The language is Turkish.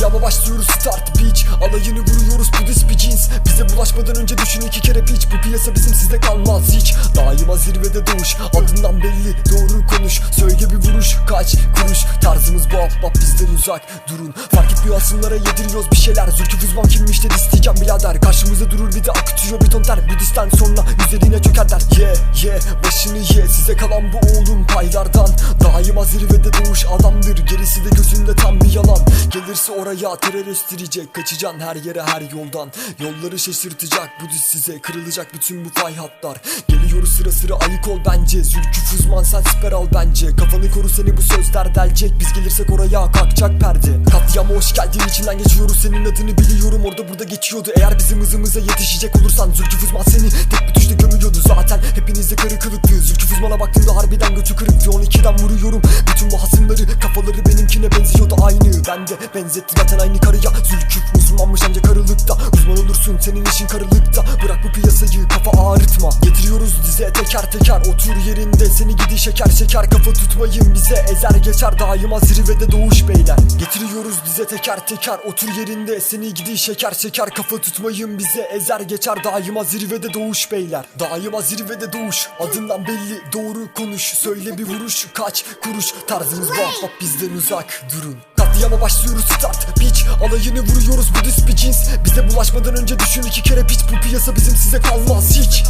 Katliama başlıyoruz start beach. Alayını vuruyoruz Budist bir cins Bize bulaşmadan önce düşün iki kere piç Bu piyasa bizim sizde kalmaz hiç. Daima zirvede doğuş Adından belli doğru konuş. Söyle bir vuruş kaç kuruş. Tarzımız bu ahbap bizden uzak Durun. Fark etmiyor asımlara yediriyoruz bir şeyler. Zülküf uzman kimmiş de disteyeceğim birader. Karşımıza durur bir de akıtıyor bir ton ter Budistten sonra üzerine çöker der. Ye ye başını ye. Size kalan bu oğlum paylardan. Daima zirvede doğuş adamdır. Gerisi de gözünde tam bir yalan Gelirse oraya terör estirecek. Kaçacaksın her yere her yoldan. Yolları şaşırtacak Budist size. Kırılacak bütün bu fay hatlar Geliyoruz sıra sıra ayık ol bence. Zülküf uzman sen siper al bence. Kafanı koru seni bu sözler delecek. Biz gelirsek oraya kalkacak perde. Katliama hoş geldin içinden geçiyoruz. Senin adını biliyorum orada burada geçiyordu. Eğer bizim hızımıza yetişecek olursan Zülküf uzman seni tek bir tuşla gömüyordu. Zaten Hepinizde karı kılıklı Zülküf uzmana baktığımda harbiden götü kırıktı. 12'den vuruyorum. Bütün bu hasımları Ben de benzettim zaten aynı karıya. Zülküf uzmanmış ancak karılıkta. Uzman olursun senin işin karılıkta. Bırak bu piyasayı kafa ağrıtma. Getiriyoruz dize teker teker. Otur yerinde seni gidi şeker şeker. Kafa tutmayın bize ezer geçer Daima. Zirvede doğuş beyler. Getiriyoruz dize teker teker. Otur yerinde seni gidi şeker şeker. Kafa tutmayın bize ezer geçer Daima. Zirvede doğuş beyler. Daima zirvede doğuş. Adından belli doğru konuş. Söyle bir vuruş kaç kuruş Tarzımız bu ahbap bizden uzak durun Katliama başlıyoruz start Bitch alayını vuruyoruz Budist bir cins. Bize bulaşmadan önce düşün iki kere piç. Bu piyasa bizim size kalmaz hiç